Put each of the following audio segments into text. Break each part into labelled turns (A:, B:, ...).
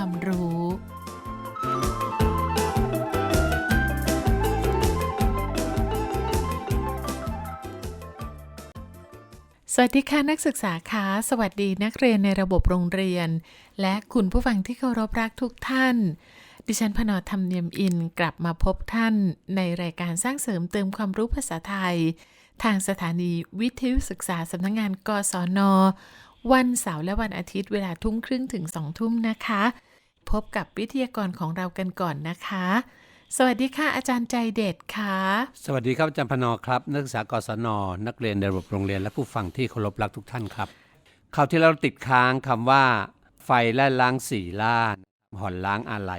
A: ความรู้ สวัสดีค่ะนักศึกษาคะสวัสดีนักเรียนในระบบโรงเรียน และคุณผู้ฟังที่เคารพรักทุกท่าน ดิฉันพนอธรรมเนียมอินกลับมาพบท่าน ในรายการสร้างเสริมเติมความรู้ภาษาไทย ทางสถานีวิทยุศึกษาสำนักงงานกศนวันเสาร์และวันอาทิตย์เวลาทุ่มครึ่งถึงสองทุ่มนะคะ พบกับวิทยากรของเรากันก่อนนะคะ สวัสดีค่ะอาจารย์ใจเด็ดค่ะ
B: สวัสดีครับอาจารย์พนอครับ นักศึกษากศน นักเรียนในระบบโรงเรียนและผู้ฟังที่เคารพรักทุกท่านครับคราวที่เราติดค้างคำว่า ไฟและล้างสีล้านห่อนล้างอะไร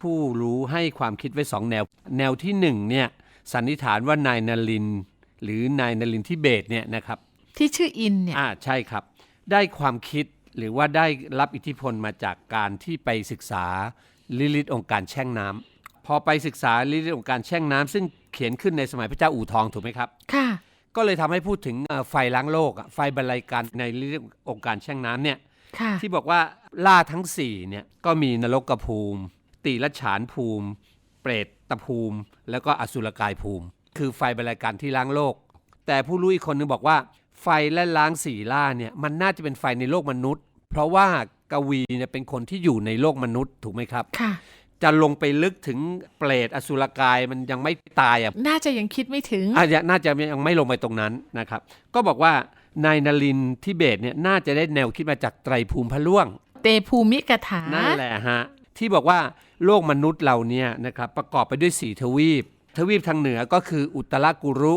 B: ผู้รู้ให้ความคิดไว้สองแนว แนวที่หนึ่งเนี่ยสันนิษฐานว่านายนลิน หรือนายนลินทิเบตเนี่ยนะครับ
A: ที่ชื่ออินเนี่ย
B: อ่าใช่ครับ ได้ความคิด หรือว่าได้รับอิทธิพลมาจากการที่ไปศึกษาลิลิตองค์การแช่งน้ำพอไปศึกษาลิลิตองค์การแช่งน้ำซึ่งเขียนขึ้นในสมัยพระเจ้าอู่ทองถูกไหมครับ
A: ค่ะ
B: ก็เลยทำให้พูดถึงเอ่อไฟล้างโลกอะไฟบรรลัยการในลิลิตองค์การแช่งน้ำเนี่ย
A: ค่ะ
B: ที่บอกว่าล่าทั้งสี่เนี่ยก็มีนรกภูมิ ตีรฉานภูมิ เปรตตภูมิ แล้วก็อสุรกายภูมิ คือไฟบรรลัยการที่ล้างโลก แต่ผู้รู้อีกคนนึงบอกว่า ไฟและล้างสี่ล่าเนี่ยมันน่าจะเป็นไฟในโลกมนุษย์ เพราะว่ากวีเนี่ยเป็นคนที่อยู่ในโลกมนุษย์ถูกไหมครับ
A: ค่ะ
B: จะลงไปลึกถึงเปรตอสุรกายมันยังไม่ตายอะ
A: น่าจะยังคิดไม่ถึง
B: อาจจะน่าจะยังไม่ลงไปตรงนั้นนะครับ ก็บอกว่านายนลินทิเบตเนี่ยน่าจะได้แนวคิดมาจากไตรภูมิพระล่วง
A: เตภูมิกถา
B: นั่นแหละฮะที่บอกว่าโลกมนุษย์เราเนี่ยนะครับประกอบไปด้วยสี่ทวีป ทวีปทางเหนือก็คืออุตรกุรุ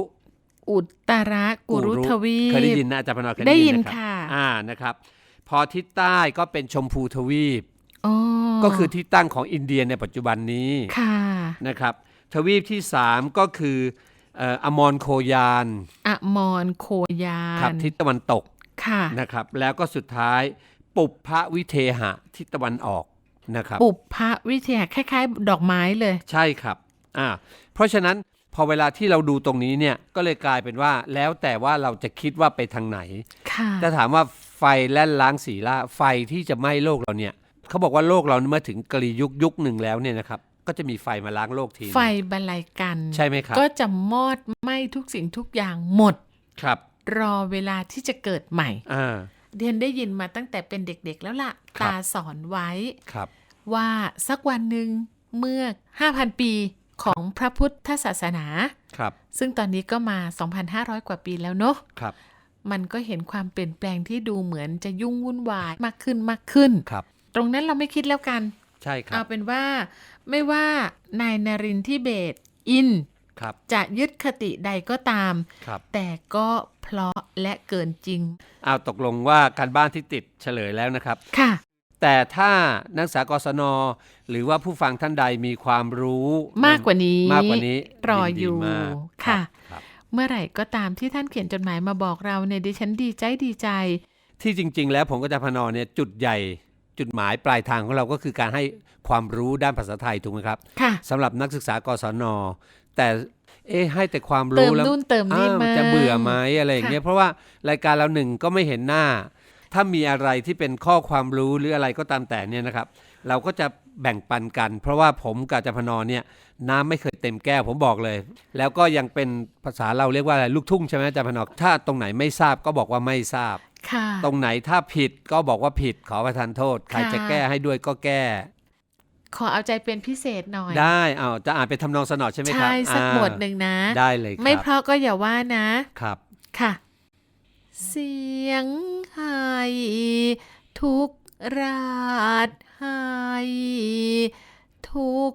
A: อุตรกุรุทวีป
B: เคยได้ยินนะอาจารย์พนอเคย
A: ได้
B: ได้
A: ยิ
B: ยิ
A: น
B: นนะ
A: ค่ะ
B: รับอ่านะครับ พอทิศใต้ก็เป็นชมพูทวีป
A: อ๋อ
B: ก็คือที่ตั้งของอินเดียในปัจจุบันนี้
A: ค่ะ
B: นะครับ ทวีปที่3ก็คือเอ่ออมรโคยาน
A: อมรโคยา
B: ครับ
A: น
B: ทิศตะวันตก
A: ค่ะ
B: นะครับ แล้วก็สุดท้ายปุพพวิเทหะทิศตะวันออกนะครับ
A: ปุพพวิทยาคล้าย ๆ ดอกไม้เลย
B: ใช่ครับอ่าเพราะฉะนั้น พอเวลาที่เราดูตรงนี้เนี่ยก็เลยกลายเป็นว่าแล้วแต่ว่าเราจะคิดว่าไปทางไหน
A: ค่ะ
B: ถ้าถามว่าไฟแล่นล้างสีล่าไฟที่จะไหม้โลกเราเนี่ยเขาบอกว่าโลกเราเมื่อถึงกลียุคยุคหนึ่งแล้วเนี่ยนะครับก็จะมีไฟมาล้างโลกที
A: ไฟบรรลัยกัน
B: ใช่ไหมครับ
A: ก็จะมอดไหม้ทุกสิ่งทุกอย่างหมด
B: ครับ
A: รอเวลาที่จะเกิดใหม่
B: อ่า
A: เรียนได้ยินมาตั้งแต่เป็นเด็กๆแล้วล่ะ
B: ครับ
A: ตาสอนไว้
B: ครับ
A: ว่าสักวันหนึ่งเมื่อ 5,000 ปี ของพระพุทธศาสนา
B: ครับ
A: ซึ่งตอนนี้ก็มา 2,500 กว่าปีแล้วเนาะ
B: ครับ
A: มันก็เห็นความเปลี่ยนแปลงที่ดูเหมือนจะยุ่งวุ่นวายมากขึ้นมากขึ้น
B: ครับ
A: ตรงนั้นเราไม่คิดแล้วกัน
B: ใช่ครั
A: เอา
B: บ
A: เป็นว่าไม่ว่านายนรินทร์ทิเบตอิน
B: ครับ
A: จะยึดคติใดก็ตาม
B: ครับ
A: แต่ก็เพราะและเกินจริง
B: เอาตกลงว่าการบ้านที่ติดเฉลยแล้วนะครับ
A: ค่ะ
B: แต่ถ้านักศึกษากศน หรือว่าผู้ฟังท่านใดมีความรู้
A: มากกว่านี้
B: มากกว่านี้
A: รออยู่
B: นดีมาก
A: ค่ะ
B: รับ
A: เมื่อไหร่ก็ตามที่ท่านเขียนจดหมายมาบอกเราเนี่ยดิฉันดีใจดีใจ
B: ที่จริง ๆ แล้วผมก็จะพนอเนี่ยจุดใหญ่จุดหมายปลายทางของเราก็คือการให้ความรู้ด้านภาษาไทยถูกไหมครับ
A: ค่ะ
B: สำหรับนักศึกษากศน แต่เอ๊ะให้แต่ความ
A: เติ
B: รู้
A: ม
B: แล้ว
A: นู่นเติมนี่
B: อ้าว
A: มา
B: จะเบื่อไหมอะไรอย่างเงี้ยเพราะว่ารายการเราหนึ่งก็ไม่เห็นหน้า ถ้ามีอะไรที่เป็นข้อความรู้หรืออะไรก็ตามแต่เนี่ยนะครับ เราก็จะแบ่งปันกัน เพราะว่าผมกับอาจารย์พนอเนี่ยน้ำไม่เคยเต็มแก้วผมบอกเลย แล้วก็ยังเป็นภาษาเราเรียกว่าอะไรลูกทุ่งใช่ไหมอาจารย์พนอถ้าตรงไหนไม่ทราบก็บอกว่าไม่ทราบ
A: ค่ะ
B: ตรงไหนถ้าผิดก็บอกว่าผิดขอประทานโทษ ใคร
A: ค่ะ
B: จะแก้ให้ด้วยก็แก้
A: ขอเอาใจเป็นพิเศษหน่อย
B: ได้เอาจะอ่านเป็นทำนองสนอใช่ไหมครับ
A: ใช่สัก
B: อ่า
A: บทหนึ่งนะ
B: ได้เลยครับ
A: ไม่เพราะก็อย่าว่านะ
B: ครับ
A: ค่ะ เสียงไห้ทุกราดไห้ทุก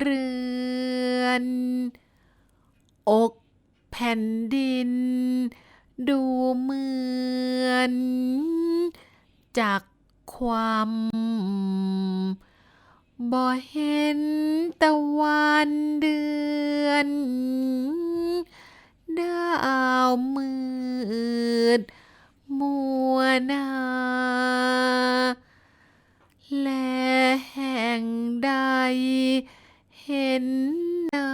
A: เรือน อกแผ่นดิน ดูเหมือน จากความบ่เห็นตะวันเดือน ดาวมืด มัวนาและแห่งใด เห็นน้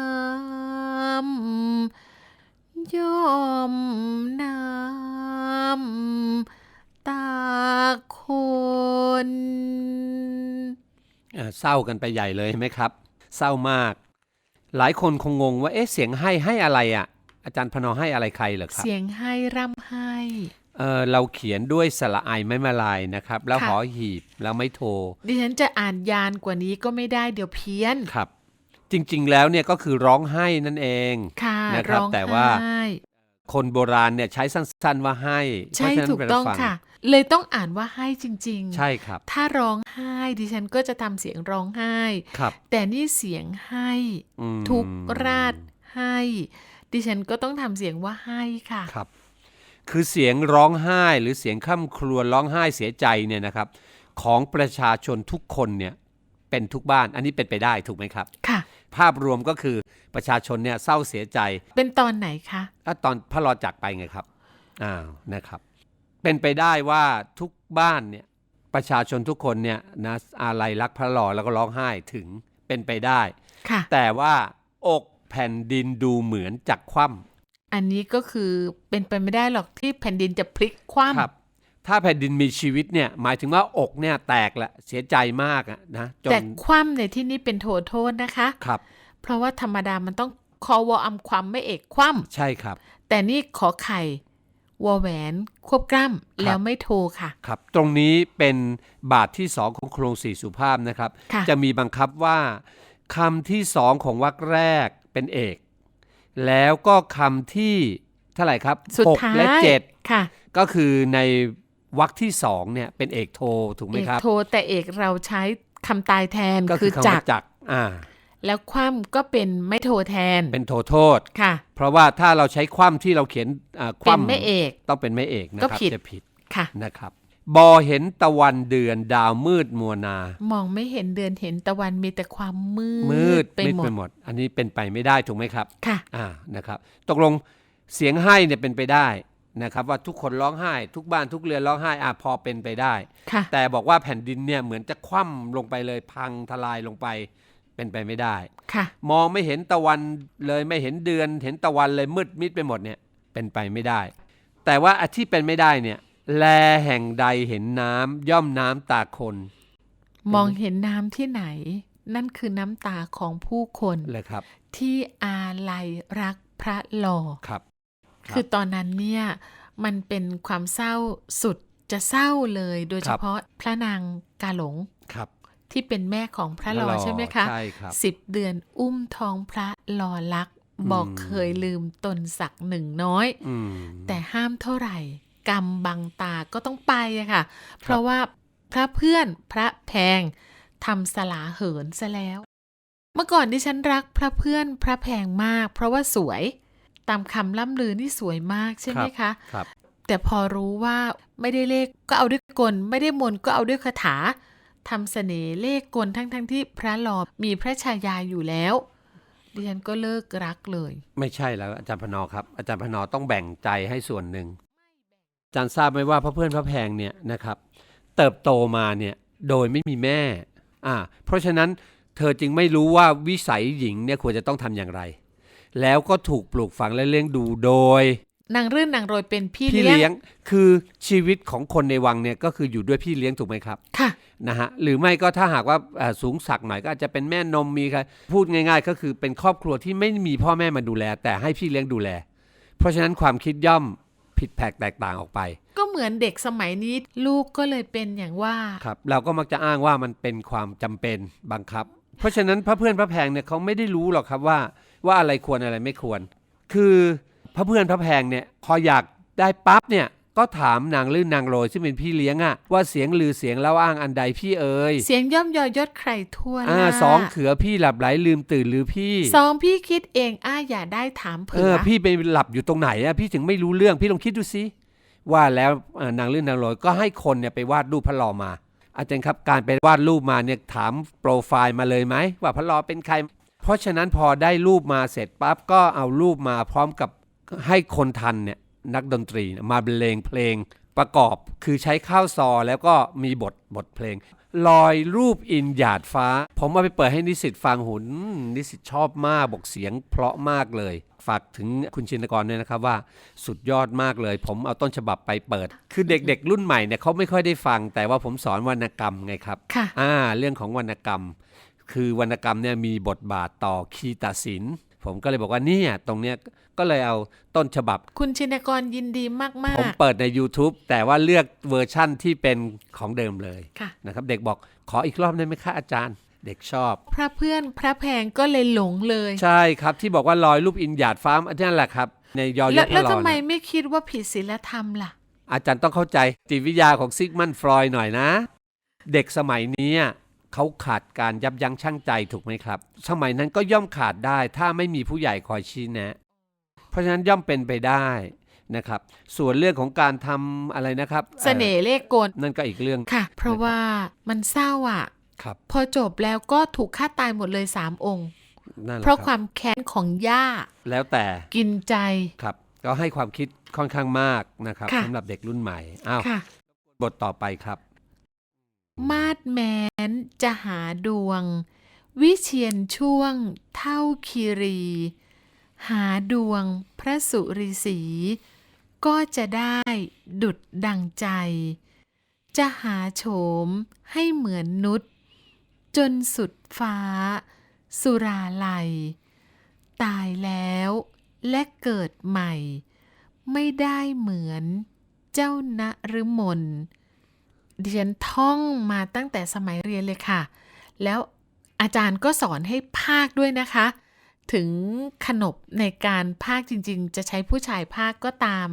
A: ำย่อมน้ำตาคน
B: อเศร้ากันไปใหญ่เลยไหมครับ เศร้ามาก หลายคนคงงงว่าเอ๊ะเสียงให้ให้อะไรอะ อาจารย์พนอให้อะไรใครเหรอครับ
A: เสียงให้ร่ำให้
B: เออเราเขียนด้วยสระไอไม่มาลายนะครับ แล้ว
A: ค่ะ
B: หอหีบแล้วไม่โทร
A: ดิฉันจะอ่านยานกว่านี้ก็ไม่ได้เดี๋ยวเพี้ยน
B: ครับ จริงๆแล้วเนี่ยก็คือร้องไห้นั่นเอง
A: ค่ะ
B: นะครับ
A: ร้อง
B: แต่ว่า
A: ไห้
B: คนโบราณเนี่ยใช้สั้นๆว่าให้
A: ใช่
B: เพราะฉะนั้น
A: ถูกต้อง
B: เวลาฟั
A: ค่ะ เลยต้องอ่านว่าให้จริง ๆ
B: ใช่ครับ
A: ถ้าร้องไห้ดิฉันก็จะทำเสียงร้องไห้
B: ครับ
A: แต่นี่เสียงให้
B: อืม
A: ทุกราดให้ ดิฉันก็ต้องทำเสียงว่าให้ค่ะ
B: ครับ คือเสียงร้องไห้หรือเสียงข้ามครวญร้องไห้เสียใจเนี่ยนะครับ ของประชาชนทุกคนเนี่ยเป็นทุกบ้านอันนี้เป็นไปได้ถูกไหมครับ
A: ค่ะ
B: ภาพรวมก็คือประชาชนเนี่ยเศร้าเสียใจ
A: เป็นตอนไหนคะ
B: ถ้าตอนพระรอจากไปไงครับอ้าวนะครับ เป็นไปได้ว่าทุกบ้านเนี่ยประชาชนทุกคนเนี่ยนะอาลัยรักพระรอแล้วก็ร้องไห้ถึงเป็นไปได้
A: ค่ะ
B: แต่ว่าอก แผ่นดินดูเหมือนจักคว่ำ
A: อันนี้ก็คือเป็นไปไม่ได้หรอกที่แผ่นดินจะพลิกคว่
B: ครับ ถ้าแผ่นดินมีชีวิตเนี่ยหมายถึงว่าอกเนี่ยแตกละเสียใจมากอะนะจำ
A: แต่
B: น
A: คว่ำในที่นี้เป็นโทษโทษนะคะ
B: ครับ
A: เพราะว่าธรรมดามันต้องคอวออัมความไม่เอกคว่
B: ใช่ครับำ
A: แต่นี่ขอไข่วอแหวนควบกล้
B: ครับำ
A: แล้วไม่โทรค่ะ
B: ครับ ตรงนี้เป็นบาทที่สองของโครงสี่สุภาพนะครับ
A: ค่ะ
B: จะมีบังคับว่าคำที่สองของวรรคแรก เป็นเอก แล้วก็คำที่เท่าไหร่ครับ
A: สุด
B: หก
A: ท้าย
B: และเจ็ด
A: ค่ะ
B: ก็คือในวรรคที่สองเนี่ยเป็นเอกโทถูกไหม
A: เอก
B: ครับ
A: โทแต่เอกเราใช้คำตายแทน
B: ก็
A: คื
B: คือ
A: อ
B: คำ
A: จั
B: ว่ากจักอ่า
A: แล้วคว่ำก็เป็นไม่โทแทน
B: เป็นโทโทษ
A: ค่ะ
B: เพราะว่าถ้าเราใช้คว่ำที่เราเขียนอ่าค
A: เป็น
B: ว่ำ
A: ไม่เอก
B: ต้องเป็นไม่เอกนะ
A: ก็
B: ครับ
A: ผิด
B: จะผิด
A: ค่ะ
B: นะครับ บอเห็นตะวันเดือนดาวมืดมัวนา
A: มองไม่เห็นเดือนเห็นตะวันมีแต่ความมืด
B: มืด
A: ไป
B: มิด
A: หม
B: ไป
A: ด
B: หมด อันนี้เป็นไปไม่ได้ถูกไหมครับ
A: ค่ะ
B: อ่า นะครับ ตกลงเสียงให้เนี่ยเป็นไปได้นะครับว่าทุกคนร้องไห้ ทุกบ้านทุกเรือนร้องไห้อ่าพอเป็นไปได้
A: ค่ะ
B: แต่บอกว่าแผ่นดินเนี่ยเหมือนจะคว่ำลงไปเลยพังทลายลงไปเป็นไปไม่ได้
A: ค่ะ
B: มองไม่เห็นตะวันเลยไม่เห็นเดือน เห็นตะวันเลยมืดมิดไปหมดเนี่ยเป็นไปไม่ได้ แต่ว่าอันที่เป็นไม่ได้เนี่ย แลแห่งใดเห็นน้ำย่อมน้ำตาคน
A: มองเห็นน้ำที่ไหน นั่นคือน้ำตาของผู้คน
B: เลยครับ
A: ที่อาลัยรักพระหล่อ
B: ครับครับ
A: คือตอนนั้นเนี่ยมันเป็นความเศร้าสุดจะเศร้าเลย โดยเฉพาะพระนางกาหลง
B: ครับ
A: ที่เป็นแม่ของพระหล่อใช่ไหมคะ
B: ใช่ครับ
A: สิบเดือนอุ้มท้องพระหล่อลักษณ์บอก
B: อืม
A: เคยลืมตนศักดิ์หนึ่งน้อย
B: อืม
A: แต่ห้ามเท่าไหร่ กรรมบังตาก็ต้องไปอะค่ะ เพราะว่าพระเพื่อนพระแพงทำสลาเหินซะแล้ว เมื่อก่อนที่ฉันรักพระเพื่อนพระแพงมาก เพราะว่าสวยตามคำล่ำลือนี่สวยมากใช่ไหมคะ
B: ครับ
A: แต่พอรู้ว่าไม่ได้เลขก็เอาด้วยกล ไม่ได้มนต์ก็เอาด้วยคาถาทำเสน่ห์เลขกลทั้งทั้งๆที่พระหลอมีพระชายาอยู่แล้วดิฉันก็เลิกรักเลย
B: ไม่ใช่แล้วอาจารย์พนอครับ อาจารย์พนอต้องแบ่งใจให้ส่วนหนึ่งอา จารย์ทราบไหมว่าพระเพื่อนพระแพงเนี่ยนะครับ เติบโตมาเนี่ยโดยไม่มีแม่อ่าเพราะฉะนั้นเธอจึงไม่รู้ว่าวิสัยหญิงเนี่ยควรจะต้องทำอย่างไร แล้วก็ถูกปลูกฝังและเลี้ยงดูโดย
A: นางรื่นนางโรยเป็นพี่
B: พี่
A: เลี้ย
B: เลี้ย
A: ง
B: งคือชีวิตของคนในวังเนี่ยก็คืออยู่ด้วยพี่เลี้ยงถูกไหมครับ
A: ค่ะ
B: นะฮะ หรือไม่ก็ถ้าหากว่าเอ่อสูงสักหน่อยก็อาจจะเป็นแม่นมมีใครพูดง่าย ๆ ก็คือเป็นครอบครัวที่ไม่มีพ่อแม่มาดูแล แต่ให้พี่เลี้ยงดูแล เพราะฉะนั้นความคิดย่อม ผิดแผกแตกต่างออกไป
A: ก็เหมือนเด็กสมัยนี้ลูกก็เลยเป็นอย่างว่า
B: ครับเราก็มักจะอ้างว่ามันเป็นความจำเป็นบังคับ เพราะฉะนั้นพระเพื่อนพระแพงเนี่ยเขาไม่ได้รู้หรอกครับว่าว่าอะไรควรอะไรไม่ควร คือพระเพื่อนพระแพงเนี่ยพออยากได้ปั๊บเนี่ย ก็ถามนางลื่นนางโรยซึ่งเป็นพี่เลี้ยงอะว่าเสียงลือเสียงเล่าอ้างอันใดพี่เอ๋ย
A: เสียงย่อมยอยศใครทั่ว
B: อ่า
A: ล่ะ
B: สองเขือพี่หลับไหลลืมตื่นหรือพี่
A: สองพี่คิดเองอ้าอย่าได้ถาม
B: เอ
A: เผื่
B: อ
A: อ
B: พี่ไปหลับอยู่ตรงไหนอะพี่ถึงไม่รู้เรื่องพี่ลองคิดดูสิว่าแล้วเอ่อนางลื่นนางโรยก็ให้คนเนี่ยไปวาดรูปพระลอมา อาจารย์ครับการไปวาดรูปมาเนี่ยถามโปรไฟล์มาเลยไหมว่าพระลอเป็นใคร เพราะฉะนั้นพอได้รูปมาเสร็จปั๊บก็เอารูปมาพร้อมกับให้คนทันเนี่ย นักดนตรีเนี่ยมาบรรเลงเพลงประกอบคือใช้ข้าวซอแล้วก็มีบทบทเพลง ลอยรูปอินหยาดฟ้า ผมเอาไปเปิดให้นิสิตฟังหุนนิสิตชอบมากบอกเสียงเพราะมากเลย ฝากถึงคุณชินกรด้วยนะครับว่าสุดยอดมากเลย ผมเอาต้นฉบับไปเปิด คือเด็กๆ รุ่นใหม่เนี่ยเขาไม่ค่อยได้ฟัง แต่ว่าผมสอนวรรณกรรมไงครับ
A: ค่ะ
B: อ่า เรื่องของวรรณกรรม คือวรรณกรรมเนี่ยมีบทบาทต่อคีตศิลป์ ผมก็เลยบอกว่าเนี่ยตรงเนี้ยก็เลยเอาต้นฉบับ
A: คุณชินกรยินดีมาก
B: ผมเปิดใน YouTube แต่ว่าเลือกเวอร์ชั่นที่เป็นของเดิมเลย
A: ๆค่ะ
B: นะครับเด็กบอกขออีกรอบได้ไหมคะอาจารย์ เด็กชอบ
A: พระเพื่อนพระแพงก็เลยหลงเลย
B: ใช่ครับที่บอกว่าลอยรูปอินหยาดฟ้าอันนั่นแหละครับ ในยอ
A: แล้
B: ยั
A: ว
B: กษ์
A: แล้ว
B: ลอ
A: ทำไม
B: ย
A: ไม่คิดว่าผิดศีลธรรมล่ะ
B: อาจารย์ต้องเข้าใจจิตวิทยาของซิกมันฟรอยด์หน่อยนะ เด็กสมัยนี้ เขาขาดการยับยั้งชั่งใจถูกไหมครับ สมัยนั้นก็ย่อมขาดได้ถ้าไม่มีผู้ใหญ่คอยชี้แนะ เพราะฉะนั้นย่อมเป็นไปได้นะครับ ส่วนเรื่องของการทำอะไรนะครับ
A: เสน่ห์เลขกล
B: เอ่อนั่นก็อีกเรื่อง
A: ค่ะ เพราะว่ามันเศร้าอะ
B: ครับ
A: พอจบแล้วก็ถูกฆ่าตายหมดเลยสามองค์
B: นั่นแหละ
A: เพราะ
B: ค
A: ความวามแค้นของย่า
B: แล้วแต่
A: กินใจ
B: ครับก็ให้ความคิดค่อนข้างมากนะครับ
A: ค่ะ
B: สำหรับเด็กรุ่นใหม่อ้าว
A: ค่ะ
B: บทต่อไปครับ
A: มาดแม้นจะหาดวง วิเชียนช่วงเท่าคีรี หาดวงพระสุริสี ก็จะได้ดุดดังใจ จะหาโฉมให้เหมือนนุษจนสุดฟ้า สุราลัย ตายแล้วและเกิดใหม่ ไม่ได้เหมือนเจ้านฤมล ดิฉันท่องมาตั้งแต่สมัยเรียนเลยค่ะ แล้วอาจารย์ก็สอนให้ภาคด้วยนะคะ ถึงขนบในการภาคจริง ๆ จะใช้ผู้ชายภาคก็ตาม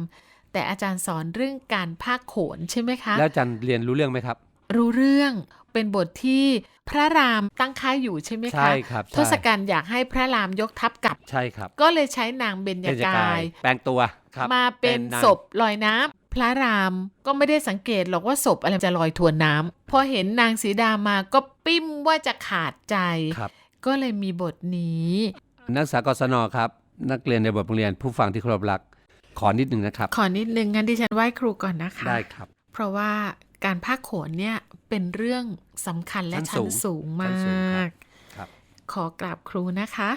A: แต่อาจารย์สอนเรื่องการภาคโขนใช่ไหมคะ
B: แล้วอาจารย์เรียนรู้เรื่องไหมครับ
A: รู้เรื่องเป็นบทที่พระรามตั้งค่ายอยู่ใช่ไหมคะ
B: ใช่ครับ
A: ท
B: ใช่
A: ศกัณฐ์อยากให้พระรามยกทัพกลับ
B: ใช่ครับ
A: ก็เลยใช้นางเบญ
B: เบญจ
A: กากา
B: ยยแปลงตัวครับ
A: มาเป็น
B: นาง
A: ศพลอยน้ำ พระรามก็ไม่ได้สังเกตหรอกว่าศพอะไรจะลอยทวนน้ำพอเห็นนางสีดามาก็ปิ้มว่าจะขาดใจ
B: ครับ
A: ก็เลยมีบทนี้
B: นักศึกษากศนครับ นักเรียนในบทโรงเรียนผู้ฟังที่เคารพรัก ขอนิดหนึ่งนะครับ
A: ขอนิดนึงงั้นดิฉันไหว้ครูก่อนนะคะ
B: ได้ครับ
A: เพราะว่าการภาคโขนเนี่ยเป็นเรื่องสำคัญและ
B: ชั้
A: ชั้
B: น
A: น
B: สู
A: สู
B: ง
A: ง
B: ชั้
A: ม
B: นสูงครัา
A: ก
B: บครับ
A: ขอกราบครูนะคะ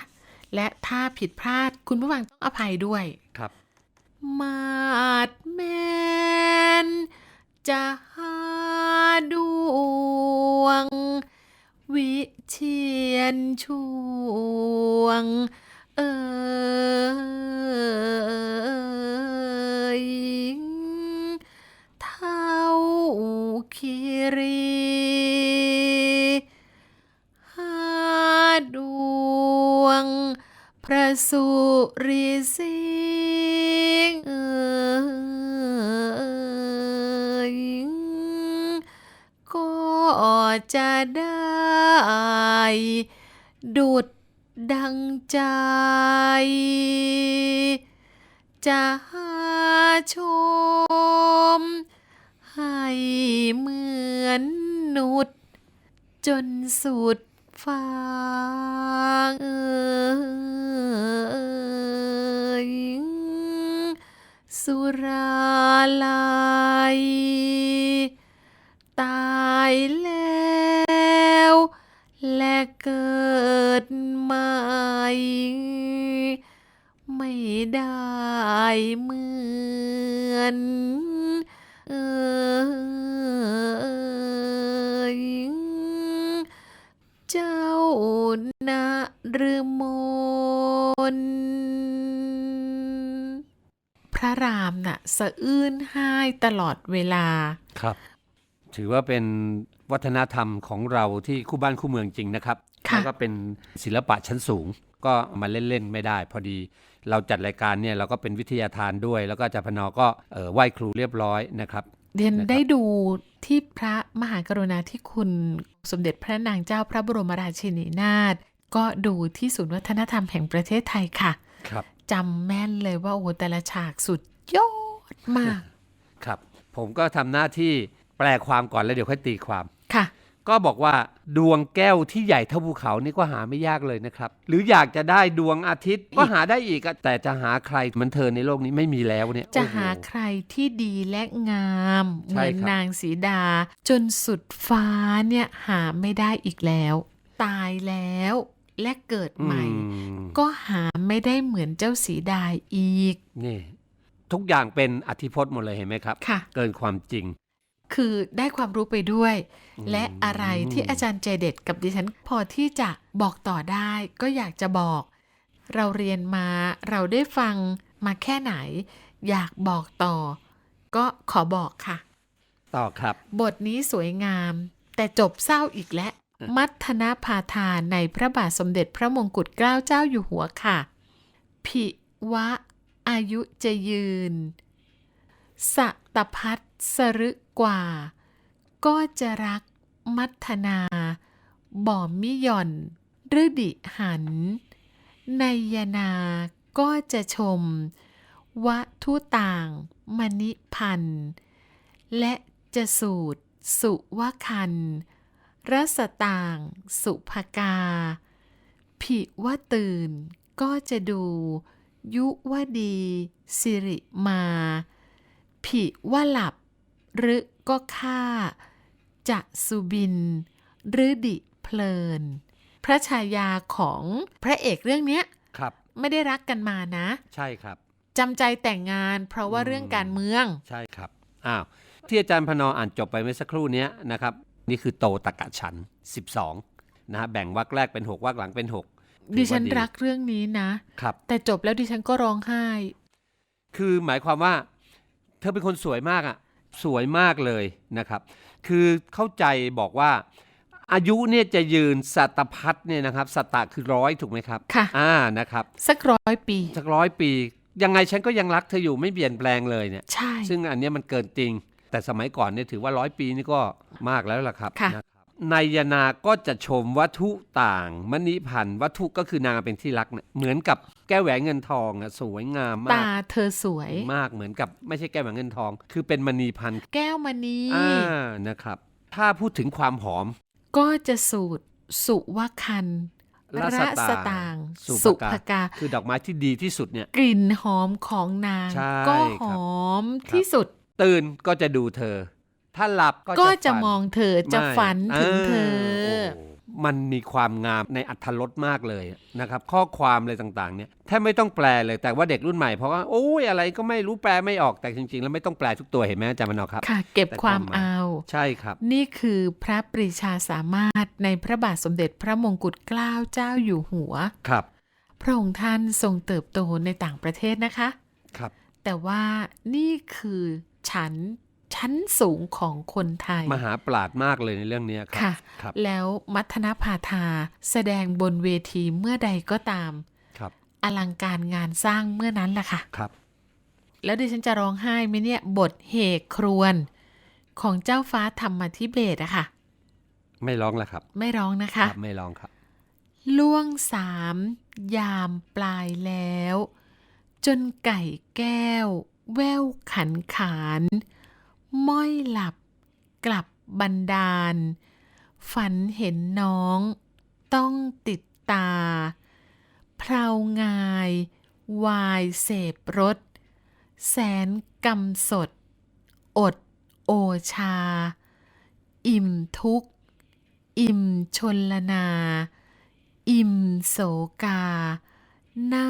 A: และถ้าผิดพลาดคุณผู้ฟังต้องอภัยด้วย
B: ครับ
A: มาดแมน จะหาดวง วิเชียนช่วง เอยเท่าคิรีหาดวง พระสุริสิ จะได้ ดุดดังใจ จะหาชม ให้เหมือนนุษจนสุดฟ้าเอยสุราลัย ตายล เกิดใหม่ไม่ได้เหมือนเอยเจ้านาฤมลพระรามน่ะสะอื้นไห้ตลอดเวลา
B: ครับ ถือว่าเป็นวัฒนธรรมของเราที่คู่บ้านคู่เมืองจริงนะครับ แล้วก็เป็นศิลปะชั้นสูงก็มาเล่นๆไม่ได้ พอดีเราจัดรายการเนี่ยเราก็เป็นวิทยาทานด้วย แล้วก็อาจารย์พนอก็เอ่อไหว้ครูเรียบร้อยนะครับ
A: เรียน
B: นะครับ
A: ได้ดูที่พระมหากรุณาธิคุณสมเด็จพระนางเจ้าพระบรมราชินีนาถก็ดูที่ศูนย์วัฒนธรรมแห่งประเทศไทยค่ะ
B: ครับ
A: จำแม่นเลยว่าโอ้โหแต่ละฉากสุดยอดมาก
B: ครับ ผมก็ทำหน้าที่แปลความก่อนแล้วเดี๋ยวค่อยตีความ
A: ค่ะ
B: ก็บอกว่าดวงแก้วที่ใหญ่เท่าภูเขานี่ก็หาไม่ยากเลยนะครับ หรืออยากจะได้ดวงอาทิตย์ก็หาได้อีกอะแต่จะหาใครเหมือนเธอในโลกนี้ไม่มีแล้วเนี่ย
A: จะ
B: โอ้โหา
A: ใครที่ดีและงามเห
B: ใช่
A: มือน
B: ครับ
A: นางสีดา จนสุดฟ้าเนี่ยหาไม่ได้อีกแล้ว ตายแล้วและเกิดใหม่
B: อืม
A: ก็หาไม่ได้เหมือนเจ้าสีดาอีก
B: นี่ทุกอย่างเป็นอธิพจน์หมดเลยเห็นไหมครับ
A: ค่ะ
B: เกินความจริง
A: คือได้ความรู้ไปด้วย และอะไรที่อาจารย์เจเด็ดกับดิฉันพอที่จะบอกต่อได้ก็อยากจะบอก เราเรียนมาเราได้ฟังมาแค่ไหน อยากบอกต่อ ก็ขอบอกค่ะ
B: ต่อครับ
A: บทนี้สวยงาม แต่จบเศร้าอีกแล้วมัทนาพาทาในพระบาทสมเด็จพระมงกุฎเกล้าเจ้าอยู่หัวค่ะผิวะ อายุจะยืน สะตะพัดสรึ กว่า ก็จะรักมัทนา บ่อมิย่อนฤดิหัน ในยนาก็จะชมวัทุต่างมณิพันธ์และจะสูตรสุวคันรสต่างสุภกา ผิว่าตื่นก็จะดู ยุว่าดี สิริมา ผิว่าหลับ หรือก็ฆ่า จะสุบิน หรือดิเพลิน พระชายาของพระเอกเรื่องเนี้ย
B: ครับ
A: ไม่ได้รักกันมานะ
B: ใช่ครับ
A: จำใจแต่งงาน เพราะว่าเรื่องการเมือง
B: ใช่ครับอ้าวที่อาจารย์พนออ่านจบไปเมื่อสักครู่เนี้ยนะครับ นี่คือโตตะกะฉัน 12 นะฮะแบ่งวรรคแรกเป็น 6วรรคหลังเป็น 6
A: ดิฉันรักเรื่องนี้นะ
B: ครับ
A: แต่จบแล้วดิฉันก็ร้องไห้
B: คือหมายความว่า เธอเป็นคนสวยมากอะ่ะ สวยมากเลยนะครับ คือเข้าใจบอกว่าอายุเนี่ยจะยืนสัตพัฒน์เนี่ยนะครับสัตตะคือร้อยถูกไหมครับ
A: ค่ะ
B: อ่านะครับ
A: สักร้อยปี
B: สักร้อยปี ยังไงฉันก็ยังรักเธออยู่ไม่เปลี่ยนแปลงเลยเนี่ย
A: ใช่
B: ซึ่งอันเนี้ยมันเกินจริง แต่สมัยก่อนเนี่ยถือว่าร้อยปีนี่ก็มากแล้วล่ะครับ
A: ค่ะ
B: นะครับ นายนาก็จะชมวัตถุต่างมณีพันธ์วัตถุก็คือนางเป็นที่รักเนี่ยเหมือนกับแก้วแหวนเงินทองอะสวยงามมา
A: ตากเธอสวย
B: มากเหมือนกับไม่ใช่แก้วแหวนเงินทอง คือเป็นมณีพันธ์
A: แก้วมณี
B: อ่านะครับ ถ้าพูดถึงความหอม
A: ก็จะสูตรสุวคัน
B: รสตาง
A: สตางค์
B: สุ
A: สุ
B: ภ
A: ภ
B: กา
A: กา
B: คือดอกไม้ที่ดีที่สุดเนี่ย
A: กลิ่นหอมของนาง
B: ใช่
A: ก็ห
B: ครับ
A: อมที่สุด
B: ตื่นก็จะดูเธอ ถ้าหลับก็
A: ก็จะ
B: ฝัน
A: มองเธอจะ
B: ไม่
A: ฝันถึงเธอ
B: โอ้มันมีความงามในอัธรสมากเลยนะครับ ข้อความอะไรต่างๆเนี่ยแทบไม่ต้องแปลเลยแต่ว่าเด็กรุ่นใหม่เพราะว่าโอ้ยอะไรก็ไม่รู้แปลไม่ออกแต่จริง ๆ แล้วไม่ต้องแปลทุกตัวเห็นไหมอาจารย์มนอครับ
A: ค่ะ เก็บ
B: แต่
A: ความ
B: ความหมาย
A: เอา
B: ใช่ครับ
A: นี่คือพระปรีชาสามารถในพระบาทสมเด็จพระมงกุฎเกล้าเจ้าอยู่หัว
B: ครับ
A: พระองค์ท่านทรงเติบโตในต่างประเทศนะคะ
B: ครับ
A: แต่ว่านี่คือชั้น ชั้นสูงของคนไทย
B: มหาปราดมากเลยในเรื่องเนี้ยครั
A: ค่ะ
B: ครับ
A: แล้วมัทนพาทาแสดงบนเวทีเมื่อใดก็ตาม
B: ครับ
A: อลังการงานสร้างเมื่อนั้นแหละค่ะ
B: ครับ
A: แล้วดิฉันจะร้องไห้ไหมเนี่ยบทเหครวนของเจ้าฟ้าธรรมธิเบศอะค่ะ
B: ไม่ร้องแล้วครับ
A: ไม่ร้องนะคะ
B: ครับไม่ร้องครับ
A: ล่วงสามยามปลายแล้ว จนไก่แก้ว แววขันขาน ม้อยหลับกลับบันดาล ฝันเห็นน้อง ต้องติดตา เพรางาย วายเสพรส แสนกำสด อดโอชา อิ่มทุกข์ อิ่มชนลนา อิ่มโสกา หน้า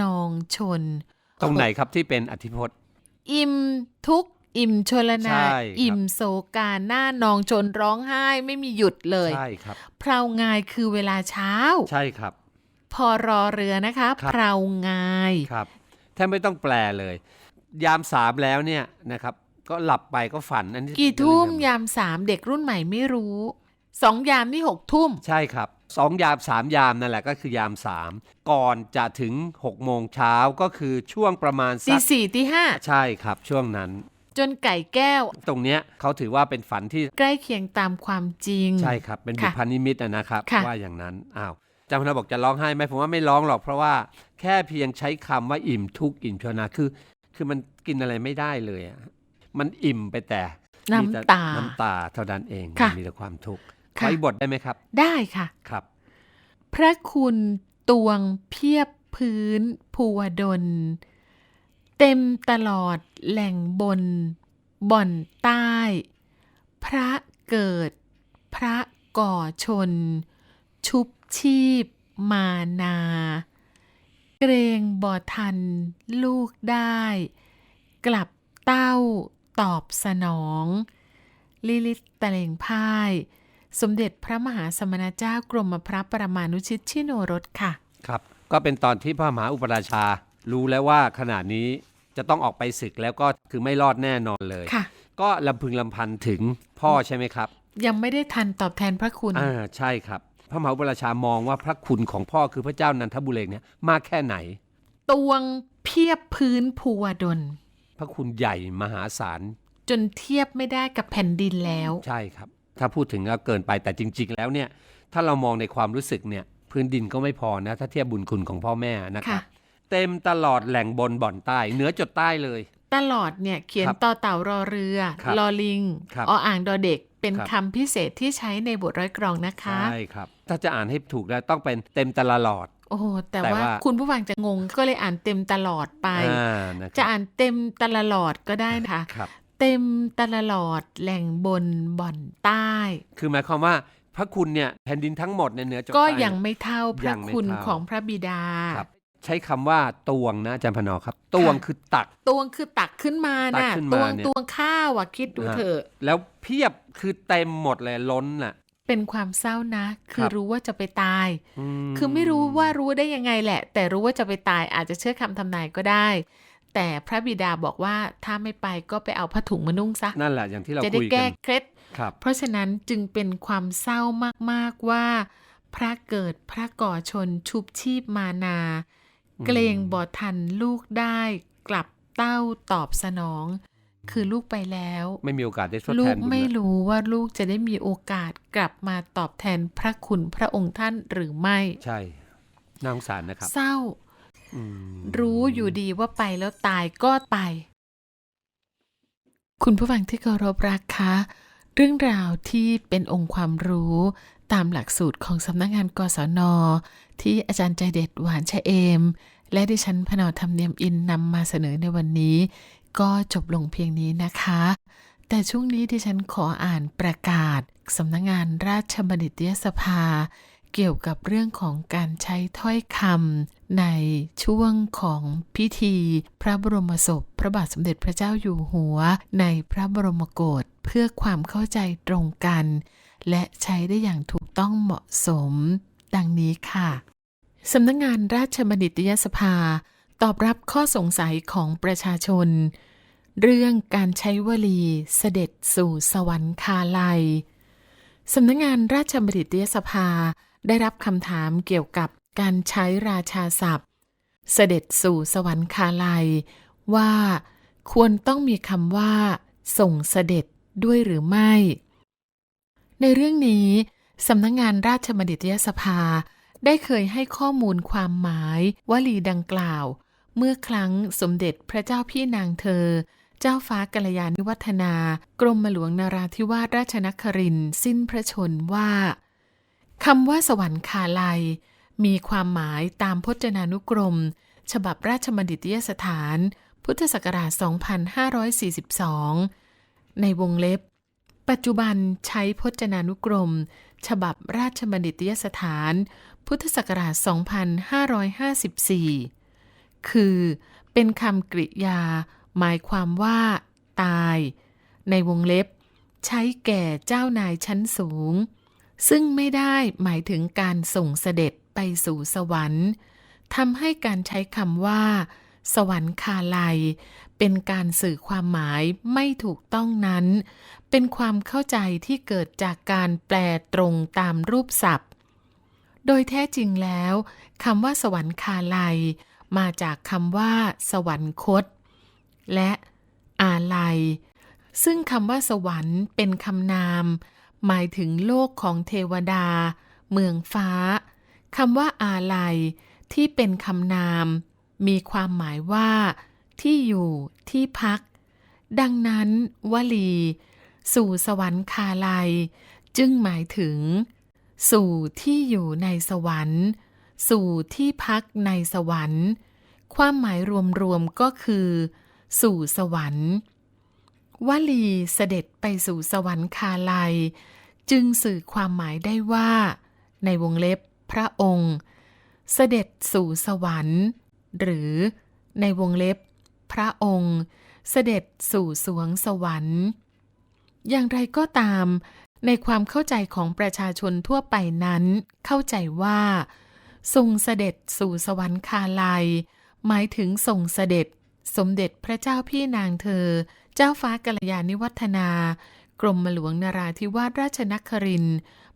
A: นองชน
B: ตรงไหนครับที่เป็นอธิพจน์
A: อิ่มทุกข์ อิ่มชนลนา
B: ใช่ครับ
A: อิ่มโศกาหน้านองชนร้องไห้ไม่มีหยุดเลย
B: ใช่ครับ
A: เพรางายคือเวลาเช้า
B: ใช่ครับ
A: พอรอเรือนะคะ
B: ครับ
A: เพรางาย
B: ครับแทบไม่ต้องแปลเลย ยามสามแล้วเนี่ยนะครับ ก็หลับไปก็ฝันอันนี้
A: กี่ทุ่ม
B: เป็นเรื่อง
A: ยามสามเด็กรุ่นใหม่ไม่รู้สองยามนี่หกทุ่ม
B: ใช่ครับสองยามสามยามนั่นแหละก็คือยามสามก่อนจะถึงหกโมงเช้าก็คือช่วงประมาณ
A: ตี
B: สัก
A: สี่ตีห้า
B: ใช่ครับช่วงนั้น
A: จนไก่แก้ว
B: ตรงเนี้ยเขาถือว่าเป็นฝันที่
A: ใกล้เคียงตามความจริง
B: ใช่ครับ เป็นบุ
A: ค่ะ
B: พนิมิตอะนะครับ
A: ค่ะ
B: ว่าอย่างนั้นอ้าวจำพนาบอกจะร้องไห้ไหมผมว่าไม่ร้องหรอกเพราะว่าแค่เพียงใช้คำว่าอิ่มทุกข์อิ่มชนาคือ คือมันกินอะไรไม่ได้เลยอะมันอิ่มไปแต่มีแต่
A: น้ำตา
B: น้ำตาเท่านั้นเอง
A: ค่ะ
B: มีแต่ความทุกข์ขออีกบทได้ไหมครับ
A: ได้ค่ะ
B: ครับ
A: พระคุณตวงเพียบพื้นภูวดล เต็มตลอดแหล่งบน บ่อนใต้ พระเกิด พระก่อชน ชุบชีพ มานา เกรงบ่ทันลูกได้ กลับเต้าตอบสนอง ลิลิตตะเลงพ่าย สมเด็จพระมหาสมณเจ้ากรมพระประมานุชิตชิโนรสค่ะ
B: ครับ ก็เป็นตอนที่พระมหาอุปราชารู้แล้วว่าขณะนี้ จะต้องออกไปศึกแล้วก็คือไม่รอดแน่นอนเลย
A: ค่ะ
B: ก็ลำพึงลำพันถึงพ่อใช่ไหมครับ
A: ยังไม่ได้ทันตอบแทนพระคุณ
B: อ่าใช่ครับ พระมหาอุปราชามองว่าพระคุณของพ่อคือพระเจ้านันทบุเรงเนี่ยมากแค่ไหน
A: ตวงเพียบพื้นภูวดล
B: พระคุณใหญ่มหาศาล
A: จนเทียบไม่ได้กับแผ่นดินแล้ว
B: ใช่ครับ ถ้าพูดถึงก็เกินไปแต่จริง ๆ แล้วเนี่ย ถ้าเรามองในความรู้สึกเนี่ย พื้นดินก็ไม่พอนะ ถ้าเทียบบุญคุณของพ่อแม่นะครับ
A: ค่ะ
B: เต็มตลอดแหล่งบนบ่อนใต้ เหนือจดใต้เลย
A: ตลอดเนี่ยเขียน
B: ครับ
A: ต่อเต่ารอเรือ
B: ครับ
A: ลอลิง
B: ครับ
A: ออ่างดอเด็กเป็น
B: ครับ
A: คำพิเศษที่ใช้ในบทร้อยกรองนะคะ
B: ใช่ครับ ถ้าจะอ่านให้ถูกได้ต้องเป็นเต็มตลอด
A: โอ้โห แต่
B: แต่
A: ว่า
B: ว่า
A: คุณผู้ฟังจะงงก็เลยอ่านเต็มตลอดไป
B: อ่านะครับ
A: จะอ่านเต็มตลอดก็ได้นะคะ
B: ครับ
A: เต็มตลอดแหล่งบนบ่อนใต้
B: คือหมายความว่าพระคุณเนี่ยแผ่นดินทั้งหมดเนี่ยเหนือจด
A: ก็
B: ใต้
A: ยังไม่เท่าพ
B: ยั
A: ระ
B: งไม่
A: คุณ
B: เท่า
A: ของพระบิดา
B: ครับ ใช้คำว่าตวงนะอาจารย์พนอครับ ตวง
A: ค่ะ
B: คือตัก
A: ตวงคือตักขึ้นมา
B: ตัก
A: น่ะ
B: ขึ้น
A: ต
B: มาว
A: ง
B: เนี่ย
A: ตวงข้าวอะคิดดู
B: ฮะ
A: เถอะ
B: แล้วเพียบคือเต็มหมดเลยล้นน่ะ
A: เป็นความเศร้านะ คือ
B: ครับ
A: รู้ว่าจะไปตาย
B: ม
A: คือไม่รู้ว่ารู้ได้ยังไงแหละ แต่รู้ว่าจะไปตายอาจจะเชื่อคำทำนายก็ได้ แต่พระบิดาบอกว่าถ้าไม่ไปก็ไปเอาผ้าถุงมานุ่งซะ
B: นั่นแหละอย่างที่เรา
A: จะได้
B: คุยกั
A: แก้
B: น
A: เคล็ด
B: ครับ
A: เพราะฉะนั้นจึงเป็นความเศร้ามากๆว่า พระเกิดพระก่อชนชุบชีพมานา
B: อืม
A: เกรงบ่ทันลูกได้กลับเต้าตอบสนอง คือลูกไปแล้ว
B: ไม่มีโอกาสได้ทด
A: ลู
B: แท
A: ก
B: นบุญ
A: ไม่
B: แล้ว
A: รู้ว่าลูกจะได้มีโอกาสกลับมาตอบแทนพระคุณพระองค์ท่านหรือไม่
B: ใช่น่าสงสารนะครับ
A: เศร้า
B: อืม
A: รู้อยู่ดีว่าไปแล้วตายก็ไป คุณผู้ฟังที่เคารพรักคะเรื่องราวที่เป็นองค์ความรู้ ตามหลักสูตรของสำนักงานกศน ที่อาจารย์ใจเด็ดหวานชะเอม และดิฉันพนอธรรมเนียมอินนำมาเสนอในวันนี้ ก็จบลงเพียงนี้นะคะ แต่ช่วงนี้ดิฉันขออ่านประกาศสำนักงานราชบัณฑิตยสภา เกี่ยวกับเรื่องของการใช้ถ้อยคำในช่วงของพิธี พระบรมศพ พระบาทสมเด็จพระเจ้าอยู่หัว ในพระบรมโกศเพื่อความเข้าใจตรงกัน และใช้ได้อย่างถูกต้องเหมาะสม ดังนี้ค่ะ สำนักงานราชบัณฑิตยสภา ตอบรับข้อสงสัยของประชาชน เรื่องการใช้วลีเสด็จสู่สวรรคาลัยสำนักงานราชบัณฑิตยสภาได้รับคำถามเกี่ยวกับการใช้ราชาศัพท์ เสด็จสู่สวรรคาลัย ว่าควรต้องมีคำว่า ส่งเสด็จด้วยหรือไม่ ในเรื่องนี้สำนักงานราชบัณฑิตยสภา ได้เคยให้ข้อมูลความหมาย วลีดังกล่าว เมื่อครั้งสมเด็จพระเจ้าพี่นางเธอ เจ้าฟ้ากัลยาณิวัฒนา กรมหลวงนาราธิวาสราชนครินสิ้นพระชนว่าคำว่าสวรรคาลัย มีความหมายตามพจนานุกรม ฉบับราชบัณฑิตยสถาน พุทธศักราช 2542 ในวงเล็บ ปัจจุบันใช้พจนานุกรม ฉบับราชบัณฑิตยสถาน พุทธศักราช 2554 คือเป็นคำกริยา หมายความว่า ตาย ในวงเล็บ ใช้แก่เจ้านายชั้นสูง ซึ่งไม่ได้หมายถึงการส่งเสด็จไปสู่สวรรค์ทำให้การใช้คำว่า สวรรคาลัย เป็นการสื่อความหมายไม่ถูกต้องนั้น เป็นความเข้าใจที่เกิดจากการแปลตรงตามรูปศัพท์ โดยแท้จริงแล้วคำว่า สวรรคาลัย มาจากคำว่า สวรรคต และอาลัย ซึ่งคำว่า สวรรค์เป็นคำนาม หมายถึงโลกของเทวดา เมืองฟ้าคำว่าอาลัยที่เป็นคำนาม มีความหมายว่า ที่อยู่ที่พัก ดังนั้น วลี สู่สวรรค์คาลัย จึงหมายถึง สู่ที่อยู่ในสวรรค์ สู่ที่พักในสวรรค์ ความหมายรวมๆก็คือ สู่สวรรค์ วลีเสด็จไปสู่สวรรคาลัย จึงสื่อความหมายได้ว่า ในวงเล็บพระองค์ เสด็จสู่สวรรค์ หรือในวงเล็บ พระองค์เสด็จสู่สวงสวรรค์ อย่างไรก็ตาม ในความเข้าใจของประชาชนทั่วไปนั้น เข้าใจว่า ทรงเสด็จสู่สวรรคาลัย หมายถึงทรงเสด็จสมเด็จพระเจ้าพี่นางเธอ เจ้าฟ้ากัลยาณิวัฒนา กรมหลวงนราธิวาสราชนคริน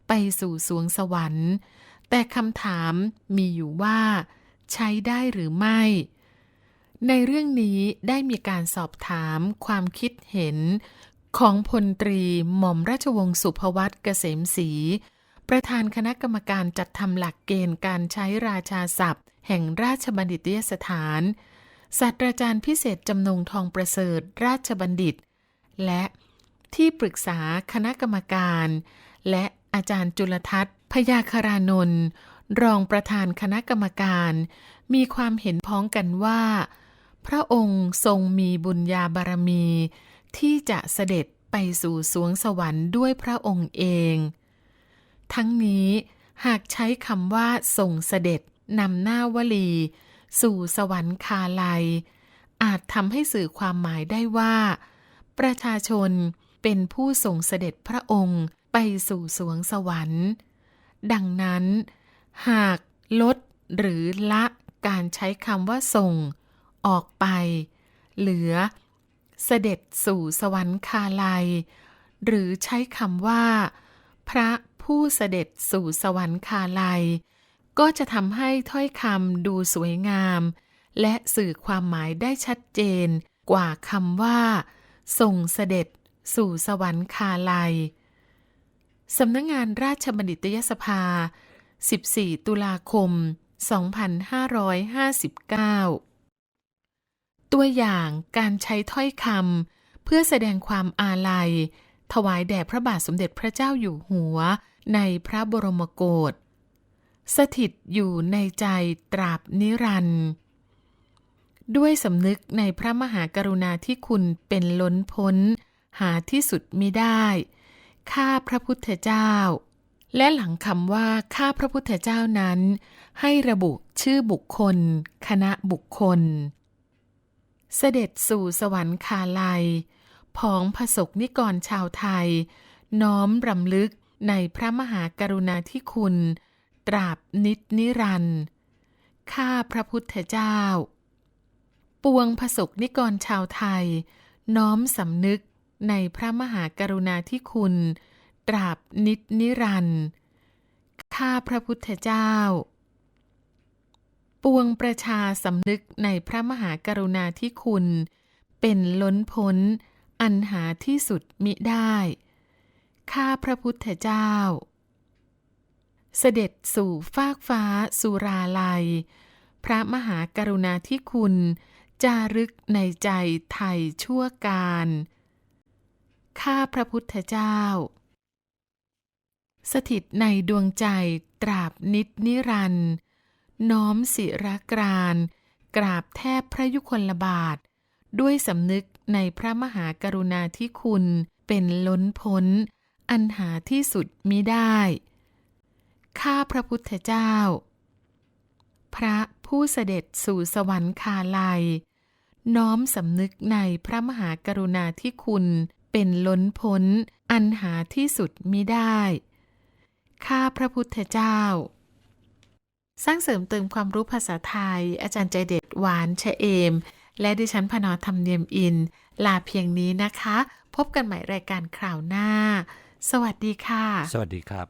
A: ไปสู่สวงสวรรค์ แต่คำถามมีอยู่ว่า ใช้ได้หรือไม่ ในเรื่องนี้ได้มีการสอบถามความคิดเห็นของพลตรีหม่อมราชวงศ์สุภวัตเกษมศรีประธานคณะกรรมการจัดทำหลักเกณฑ์การใช้ราชาศัพท์ แห่งราชบัณฑิตยสถานศาสตราจารย์พิเศษจำนงทองประเสริฐราชบัณฑิต และที่ปรึกษาคณะกรรมการ และอาจารย์จุลทัศน์พยาคารานนท์ รองประธานคณะกรรมการ มีความเห็นพ้องกันว่า พระองค์ทรงมีบุญญาบารมี ที่จะเสด็จไปสู่สวงสวรรค์ด้วยพระองค์เอง ทั้งนี้หากใช้คำว่าทรงเสด็จนำหน้าวลี สู่สวรรคาลัย อาจทำให้สื่อความหมายได้ว่า ประชาชนเป็นผู้ส่งเสด็จพระองค์ไปสู่สวงสวรรค์ ดังนั้น หากลดหรือละการใช้คำว่าส่ง ออกไป เหลือ เสด็จสู่สวรรคาลัย หรือใช้คำว่า พระผู้เสด็จสู่สวรรคาลัย ก็จะทำให้ถ้อยคำดูสวยงาม และสื่อความหมายได้ชัดเจนกว่าคำว่า ส่งเสด็จสู่สวรรคาลัยสำนักงงานราชบัณฑิตยสภา 14 ตุลาคม 2559 ตัวอย่างการใช้ถ้อยคำเพื่อแสดงความอาลัย ถวายแด่พระบาทสมเด็จพระเจ้าอยู่หัวในพระบรมโกศสถิตอยู่ในใจตราบนิรันดร์ด้วยสำนึกในพระมหากรุณาธิคุณเป็นล้นพ้น หาที่สุดมิได้ ข้าพระพุทธเจ้า และหลังคำว่าข้าพระพุทธเจ้านั้น ให้ระบุชื่อบุคคล คณะบุคคล เสด็จสู่สวรรคาลัยผองผสกนิกรชาวไทย น้อมรำลึกในพระมหากรุณาธิคุณ ตราบนิจนิรันดร์ข้าพระพุทธเจ้า ปวงผสกนิกรชาวไทย น้อมสำนึกในพระมหากรุณาธิคุณ ตราบนิจนิรันดร์ข้าพระพุทธเจ้า ปวงประชาสำนึกในพระมหากรุณาธิคุณ เป็นล้นพ้น อันหาที่สุดมิได้ ข้าพระพุทธเจ้า เสด็จสู่ฟากฟ้าสุราลัย พระมหากรุณาธิคุณ จารึกในใจไทยชั่วการ ข้าพระพุทธเจ้า สถิตในดวงใจตราบนิจนิรันดร์น้อมศิรกรานกราบแทบพระยุคลบาท ด้วยสำนึกในพระมหากรุณาธิคุณเป็นล้นพ้น อันหาที่สุดมิได้ ข้าพระพุทธเจ้า พระผู้เสด็จสู่สวรรคาลัย น้อมสำนึกในพระมหากรุณาธิคุณเป็นล้นพ้น อันหาที่สุดมิได้ ข้าพระพุทธเจ้า สร้างเสริมเติมความรู้ภาษาไทย อาจารย์ใจเด็ดหวานชะเอม และดิฉันพนอธรรมเนียมอิน ลาเพียงนี้นะคะ พบกันใหม่รายการคราวหน้า สวัสดีค่ะ
B: สวัสดีครับ